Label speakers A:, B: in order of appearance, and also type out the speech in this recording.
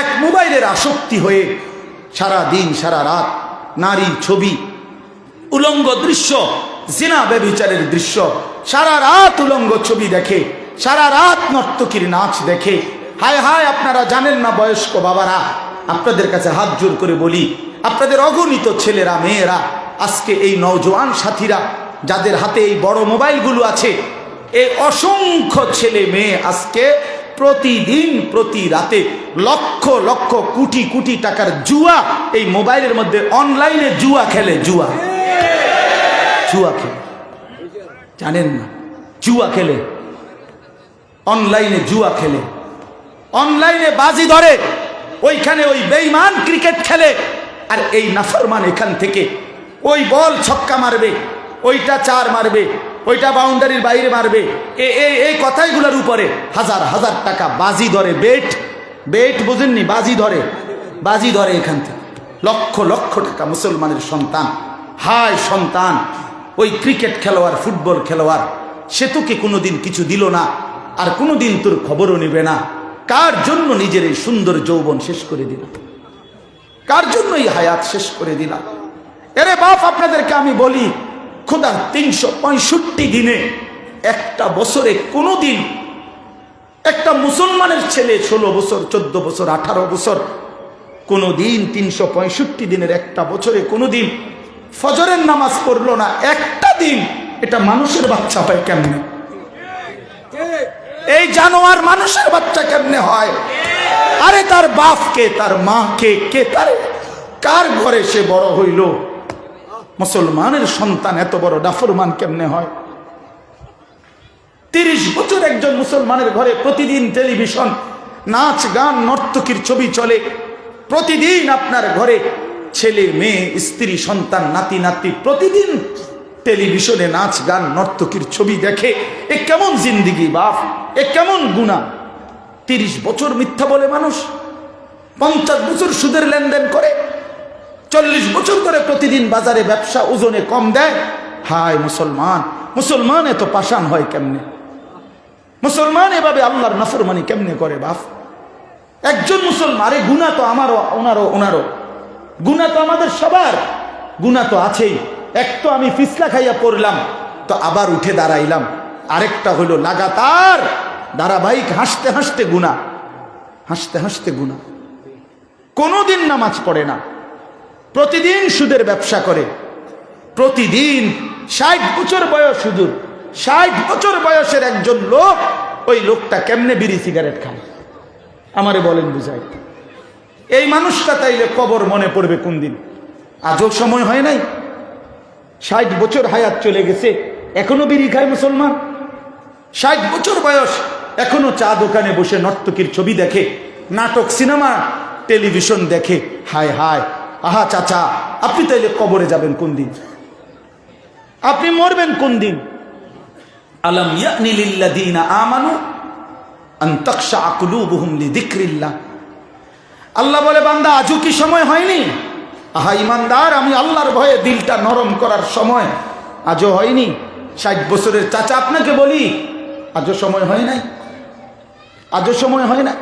A: এক মোবাইলের আসক্তি হয়ে সারা দিন, সারা রাত নারীর ছবি, উলঙ্গ দৃশ্য, জিনা ব্যবিচারের দৃশ্য, সারা রাত উলঙ্গ ছবি দেখে, সারা রাত নর্তকীর নাচ দেখে। হায় হায়, আপনারা জানেন না বয়স্ক বাবারা, আপনাদের কাছে হাত জোর করে বলি, আপনাদের অগণিত ছেলেরা, মেয়েরা, আজকে এই নওজোয়ান সাথীরা, যাদের হাতে এই বড় মোবাইলগুলো আছে এই অসংখ্য ছেলে মেয়ে আজকে প্রতিদিন, প্রতি রাতে লক্ষ লক্ষ কোটি কোটি টাকার জুয়া, এই মোবাইলের মধ্যে অনলাইনে জুয়া খেলে, জুয়া। জুয়া খেলে। জানেন না? জুয়া খেলে। অনলাইনে জুয়া খেলে। অনলাইনে বাজি ধরে। ওইখানে ওই বেইমান ক্রিকেট খেলে। আর এই নাফরমান এখান থেকে ওই বল ছক্কা মারবে, ওইটা চার মারবে। ওইটা বাউন্ডারির বাইরে মারবে এই কথাইগুলোর উপরে হাজার হাজার টাকা বাজি ধরে, বেট বেট বুঝেননি, বাজি ধরে বাজি ধরে এখান থেকে। লক্ষ লক্ষ টাকা মুসলমানের সন্তান, হায় সন্তান, ওই ক্রিকেট খেলোয়াড় ফুটবল খেলোয়াড়, সে তোকে কোনোদিন কিছু দিল না, আর কোনোদিন তোর খবরও নেবে না। কার জন্য নিজের এই সুন্দর যৌবন শেষ করে দিলাম কার জন্য এই হায়াত শেষ করে দিলাম এরে বাপ, আপনাদেরকে আমি বলি খোদা তিনশো পঁয়ষট্টি দিনে একটা বছরে কোনো দিন একটা মুসলমানের ছেলে ষোলো বছর, চোদ্দ বছর, আঠারো বছর কোনো দিন তিনশো পঁয়ষট্টি দিনের একটা বছরে কোনো দিন ফজরের নামাজ পড়ল না। একটা দিন এটা মানুষের বাচ্চা হয় কেমনে? এই জানোয়ার মানুষের বাচ্চা কেমনে হয়? আরে তার বাপকে, তার মাকে, কে তার? কার ঘরে সে বড় হইল? মুসলমানের সন্তান এত বড় ডাফরমান কেমনে হয়? তিরিশ বছর একজন মুসলমানের ঘরে প্রতিদিন টেলিভিশন, নাচ গান, নর্তকীর ছবি চলে। প্রতিদিন আপনার ঘরে ছেলে, মেয়ে, স্ত্রী, সন্তান, নাতি নাতি প্রতিদিন টেলিভিশনে নাচ গান, নর্তকীর ছবি দেখে। এ কেমন জিন্দিগি বাপ? এ কেমন গুণা? তিরিশ বছর মিথ্যা বলে মানুষ, পঞ্চাশ বছর সুদের লেনদেন করে। চল্লিশ বছর করে প্রতিদিন বাজারে ব্যবসা ওজনে কম দেয়। হায় মুসলমান মুসলমান এত পাষাণ হয় কেমনে? মুসলমান এভাবে আল্লাহর নাফরমানি কেমনে করে বাপ? একজন মুসলমান, আরে গুণা তো আমারও, ওনারও ওনারও। গুণা তো আমাদের সবার গুণা তো আছেই। এক তো আমি পিছলা খাইয়া পড়লাম, তো আবার উঠে দাঁড়াইলাম। আরেকটা হলো লাগাতার ধারাবাহিক হাসতে হাসতে গুণা হাসতে হাসতে গুণা কোনোদিন নামাজ পড়ে না। প্রতিদিন সুদের ব্যবসা করে। প্রতিদিন ষাট বছর বয়স হুজুর ষাট বছর বয়সের একজন লোক ওই লোকটা কেমনে বিড়ি সিগারেট খায়? আমারে বলেন বুঝাই। এই মানুষটা তাইলে কবর মনে পড়বে কোন দিন? আজও সময় হয় নাই। ষাট বছর হায়াত চলে গেছে, এখনও বিড়ি খায় মুসলমান? ষাট বছর বয়স, এখনও চা দোকানে বসে নর্তকীর ছবি দেখে, নাটক, সিনেমা, টেলিভিশন দেখে, হায় হায় আহা চাচা, আপনি তাইলে কবরে যাবেন কোন দিন? আপনি মরবেন কোন দিন? আলম ইয়ানি লিল্লাযীনা আমানু আন তাখশা কুলুবুহুম লিযিকরিল্লাহ। আল্লাহ বলে, বান্দা, আজও কি সময় হয়নি? আহা, ইমানদার, আমি আল্লাহর ভয়ে দিলটা নরম করার সময় আজও হয়নি। ষাট বছরের চাচা, আপনাকে বলি, আজও সময় হয় নাই? আজও সময় হয় না